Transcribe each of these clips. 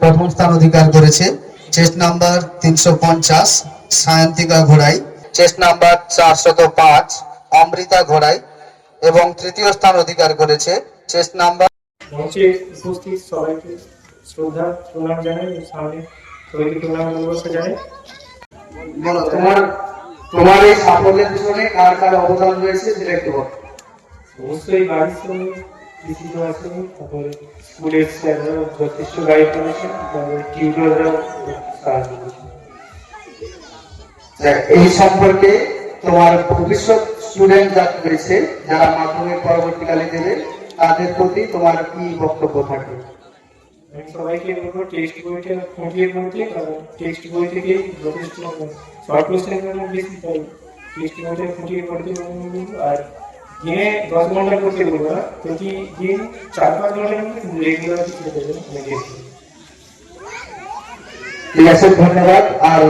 প্রথম স্থান অধিকার করেছে চেস্ট নাম্বার তিনশো পঞ্চাশ সায়ন্তিকা ঘোড়াই। চেস্ট নাম্বার চারশত পাঁচ অমৃতা ঘোড়াই। এবং তৃতীয় স্থান অধিকার করেছে চেস্ট নাম্বার মঞ্চে উপস্থিত সবাইকে শ্রদ্ধা প্রণাম জানাই সামনে সবাইকে প্রণাম ভালোবাসা জানাই। তোমার তোমার এই সাফল্যের পিছনে কার কার অবদান রয়েছে সেটা একটু বলো। অবশ্যই বাড়ির সঙ্গে কৃষিত আছেন তারপরে স্কুলের স্যাররাও যথেষ্ট গাইড করেছেন তারপরে টিউটররাও সাহায্য করেছেন। এই সম্পর্কে তোমার ভবিষ্যৎ স্টুডেন্ট যারা রয়েছে যারা মাধ্যমিক পরবর্তীকালে দেবে তাদের প্রতি তোমার কি বক্তব্য থাকবে? সবাইকে বলব টেক্সট বইটা খুঁটিয়ে পড়তে কারণ টেক্সট বই থেকে যথেষ্ট শর্ট কোশ্চেন বেশি তাই টেক্সট বইটা খুঁটিয়ে পড়তে আর দিনে দশ ঘণ্টা করতে বলব না প্রতিদিন চার পাঁচ ঘণ্টা রেগুলার করতে দেবেন আমি দেখি ঠিক আছে ধন্যবাদ। আর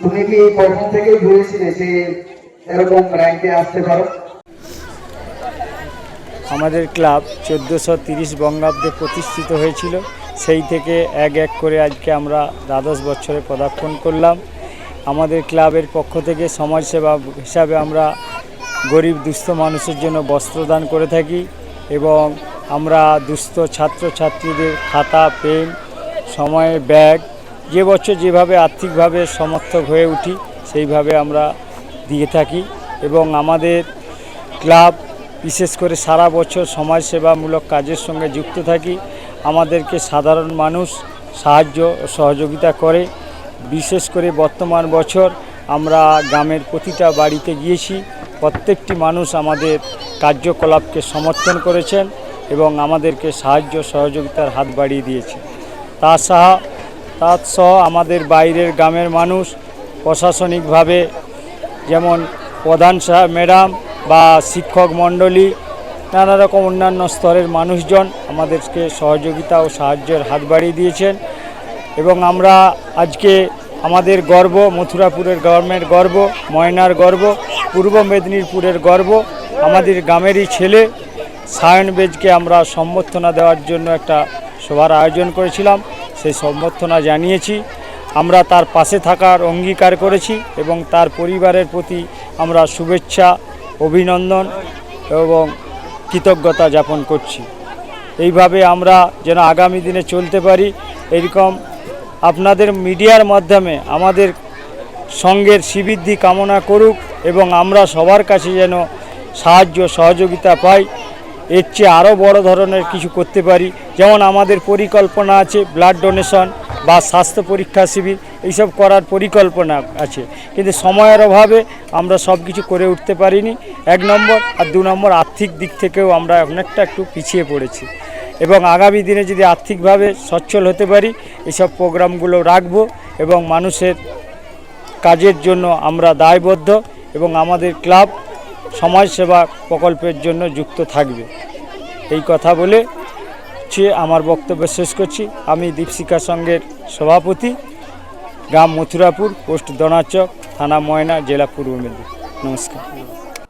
তুমি কি প্রথম থেকেই ভেবেছিলে যে এরকম র্যাঙ্কে আসতে পারো? আমাদের ক্লাব চোদ্দোশো তিরিশ বঙ্গাব্দে প্রতিষ্ঠিত হয়েছিল। সেই থেকে এক এক করে আজকে আমরা দ্বাদশ বছরে পদার্পণ করলাম। আমাদের ক্লাবের পক্ষ থেকে সমাজসেবা হিসাবে আমরা গরিব দুস্থ মানুষের জন্য বস্ত্রদান করে থাকি এবং আমরা দুস্থ ছাত্রছাত্রীদের খাতা, পেন সময়ে ব্যাগ যে বছর যেভাবে আর্থিকভাবে সমর্থক হয়ে উঠি, সেইভাবে আমরা দিয়ে থাকি এবং আমাদের ক্লাব বিশেষ করে সারা বছর সমাজসেবামূলক কাজের সঙ্গে যুক্ত থাকি। আমাদেরকে সাধারণ মানুষ সাহায্য ও সহযোগিতা করে। বিশেষ করে বর্তমান বছর আমরা গ্রামের প্রতিটা বাড়িতে গিয়েছি। প্রত্যেকটি মানুষ আমাদের কার্যকলাপকে সমর্থন করেছেন এবং আমাদেরকে সাহায্য সহযোগিতার হাত বাড়িয়ে দিয়েছে। তা সহ, তার সহ আমাদের বাইরের গ্রামের মানুষ প্রশাসনিকভাবে যেমন প্রধান সাহেব ম্যাডাম বা শিক্ষক মণ্ডলী, নানা রকম অন্যান্য স্তরের মানুষজন আমাদেরকে সহযোগিতা ও সাহায্যের হাত বাড়িয়ে দিয়েছেন এবং আমরা আজকে আমাদের গর্ব, মথুরাপুরের গ্রামের গর্ব, ময়নার গর্ব, পূর্ব মেদিনীপুরের গর্ব, আমাদের গ্রামেরই ছেলে সায়ন বেজকে আমরা সম্বর্ধনা দেওয়ার জন্য একটা সভার আয়োজন করেছিলাম। সেই সম্বর্ধনা জানিয়েছি। আমরা তার পাশে থাকার অঙ্গীকার করেছি এবং তার পরিবারের প্রতি আমরা শুভেচ্ছা, অভিনন্দন এবং কৃতজ্ঞতা যাপন করছি। এইভাবে আমরা যেন আগামী দিনে চলতে পারি, এরকম আপনাদের মিডিয়ার মাধ্যমে আমাদের সঙ্গের শ্রীবৃদ্ধি কামনা করুক এবং আমরা সবার কাছে যেন সাহায্য, সহযোগিতা পাই। এর চেয়ে আরও বড় ধরনের কিছু করতে পারি। যেমন আমাদের পরিকল্পনা আছে ব্লাড ডোনেশন বা স্বাস্থ্য পরীক্ষা শিবির, এইসব করার পরিকল্পনা আছে। কিন্তু সময়ের অভাবে আমরা সব কিছু করে উঠতে পারিনি। এক নম্বর আর দু নম্বর আর্থিক দিক থেকেও আমরা অনেকটা একটু পিছিয়ে পড়েছি। এবং আগামী দিনে যদি আর্থিকভাবে সচ্ছল হতে পারি, এসব প্রোগ্রামগুলো রাখব এবং মানুষের কাজের জন্য আমরা দায়বদ্ধ এবং আমাদের ক্লাব সমাজসেবা প্রকল্পের জন্য যুক্ত থাকবে। এই কথা বলে হচ্ছে আমার বক্তব্য শেষ করছি। আমি দীপশিখা সংঘের সভাপতি, গ্রাম মথুরাপুর, পোস্ট দনাচক থানা ময়না, জেলা পূর্ব মেদিনীপুর। নমস্কার।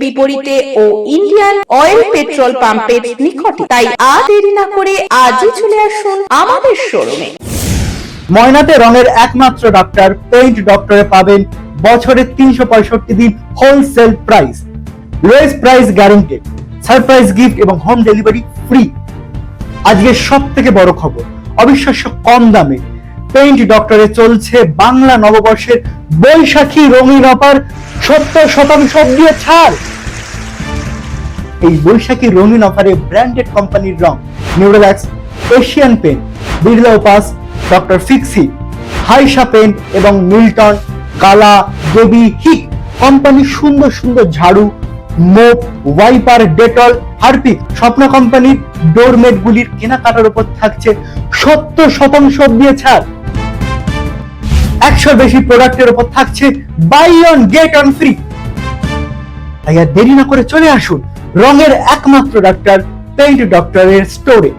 বিপরীতে ও ইন্ডিয়ান অয়েল পেট্রোল পাম্পের নিকটে। তাই আর দেরি না করে আজই চলে আসুন আমাদের শোরুমে। ময়নাতে রঙের একমাত্র ডক্টর পেইন্ট ডক্টরে পাবেন বছরে তিনশো পঁয়ষট্টি দিন wholesale price lowest price guaranteed surprise gift এবং হোম ডেলিভারি ফ্রি আজকে সব থেকে বড় খবর, অবিশ্বাস্য কম দামে পেইন্ট ডক্টরে চলছে বাংলা নববর্ষের বৈশাখী রঙিন অফার সত্তর শতাংশ দিয়ে ছাড়। এই বৈশাখী রঙিন অফারে ব্র্যান্ডেড কোম্পানির রং Nerolac, Asian Paints, Birla Opus, doctor Fixit, হাইসা পেন এবং মিল্টন, কালা দেবী হিক কোম্পানির সুন্দর সুন্দর ঝাড়ু, মোপ, ওয়াইপার, ডেটল, হারপিক স্বপ্ন কোম্পানির ডোরমেট গুলির কেনাকাটার উপর থাকছে সত্তর শতাংশ দিয়ে ছাড়। একশোর বেশি প্রোডাক্টের উপর থাকছে buy one get one free তাই আর দেরি না করে চলে আসুন রঙের একমাত্র ডাক্তার পেইন্ট ডক্টরের স্টোরে